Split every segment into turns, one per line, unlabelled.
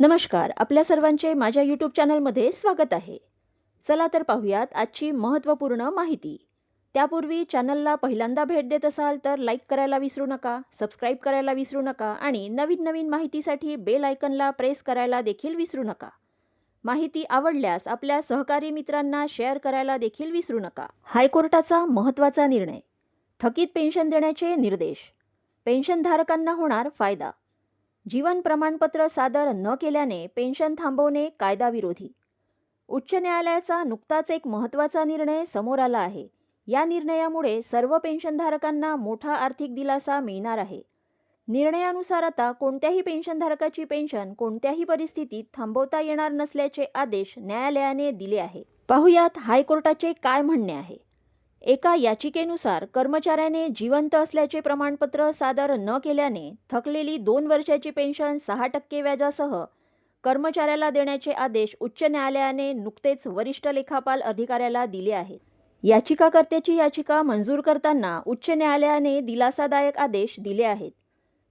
नमस्कार आपल्या सर्वांचे माझ्या यूट्यूब चॅनलमध्ये स्वागत आहे. चला तर पाहूयात आजची महत्त्वपूर्ण माहिती. त्यापूर्वी चॅनलला पहिल्यांदा भेट देत असाल तर लाईक करायला विसरू नका सबस्क्राईब करायला विसरू नका आणि नवीन नवीन माहितीसाठी बेल आयकनला प्रेस करायला देखील विसरू नका. माहिती आवडल्यास आपल्या सहकारी मित्रांना शेअर करायला देखील विसरू नका. हायकोर्टाचा महत्त्वाचा निर्णय. थकीत पेन्शन देण्याचे निर्देश. पेन्शनधारकांना होणार फायदा. जीवन प्रमाणपत्र सादर न केल्याने पेन्शन थांबवणे कायदाविरोधी. उच्च न्यायालयाचा नुकताच एक महत्त्वाचा निर्णय समोर आला आहे. या निर्णयामुळे सर्व पेन्शनधारकांना मोठा आर्थिक दिलासा मिळणार आहे. निर्णयानुसार आता कोणत्याही पेन्शनधारकाची पेन्शन कोणत्याही परिस्थितीत थांबवता येणार नसल्याचे आदेश न्यायालयाने दिले आहे. पाहुयात हायकोर्टाचे काय म्हणणे आहे? एका याचिकेनुसार कर्मचाऱ्याने जिवंत असल्याचे प्रमाणपत्र सादर न केल्याने थकलेली दोन वर्षाची पेन्शन सहा टक्के व्याजासह कर्मचाऱ्याला देण्याचे आदेश उच्च न्यायालयाने नुकतेच वरिष्ठ लेखापाल अधिकाऱ्याला दिले आहेत. याचिकाकर्त्याची याचिका मंजूर करताना उच्च न्यायालयाने दिलासादायक आदेश दिले आहेत.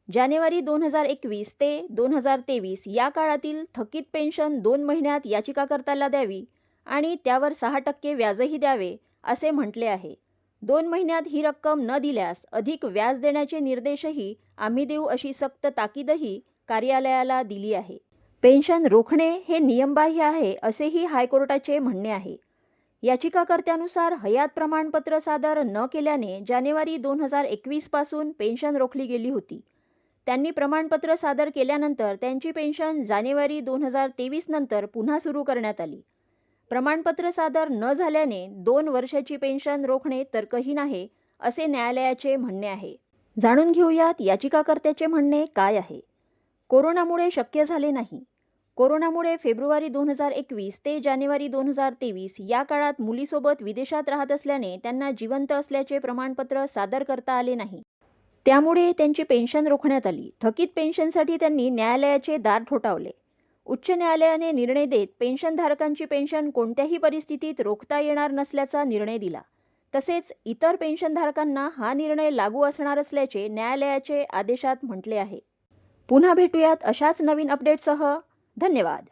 जानेवारी दोन हजार एकवीस ते दोन हजार तेवीस या काळातील थकीत पेन्शन दोन महिन्यात याचिकाकर्त्याला द्यावी आणि त्यावर सहा टक्के व्याजही द्यावे असे म्हटले आहे. दोन महिन्यात ही रक्कम न दिल्यास अधिक व्याज देण्याचे निर्देशही आम्ही देऊ अशी सक्त ताकीदही कार्यालयाला दिली आहे. पेन्शन रोखणे हे नियमबाह्य आहे असेही हायकोर्टाचे म्हणणे आहे. याचिकाकर्त्यानुसार हयात प्रमाणपत्र सादर न केल्याने जानेवारी दोन हजार एकवीसपासून पेन्शन रोखली गेली होती. त्यांनी प्रमाणपत्र सादर केल्यानंतर त्यांची पेन्शन जानेवारी दोन हजार तेवीस नंतर पुन्हा सुरू करण्यात आली. प्रमाणपत्र सादर न झाल्याने दोन वर्षाची पेन्शन रोखणे तर्कहीन आहे असे न्यायालयाचे म्हणणे आहे. जाणून घेऊयात याचिकाकर्त्याचे म्हणणे काय आहे. कोरोनामुळे शक्य झाले नाही. कोरोनामुळे फेब्रुवारी दोन हजार एकवीस ते जानेवारी दोन हजार तेवीस या काळात मुलीसोबत विदेशात राहत असल्याने त्यांना जिवंत असल्याचे प्रमाणपत्र सादर करता आले नाही. त्यामुळे त्यांची पेन्शन रोखण्यात आली. थकीत पेन्शनसाठी त्यांनी न्यायालयाचे दार ठोठावले. उच्च न्यायालयाने निर्णय देत पेन्शनधारकांची पेन्शन कोणत्याही परिस्थितीत रोखता येणार नसल्याचा निर्णय दिला. तसेच इतर पेन्शनधारकांना हा निर्णय लागू असणार असल्याचे न्यायालयाचे आदेशात म्हटले आहे. पुन्हा भेटूयात अशाच नवीन अपडेटसह. धन्यवाद.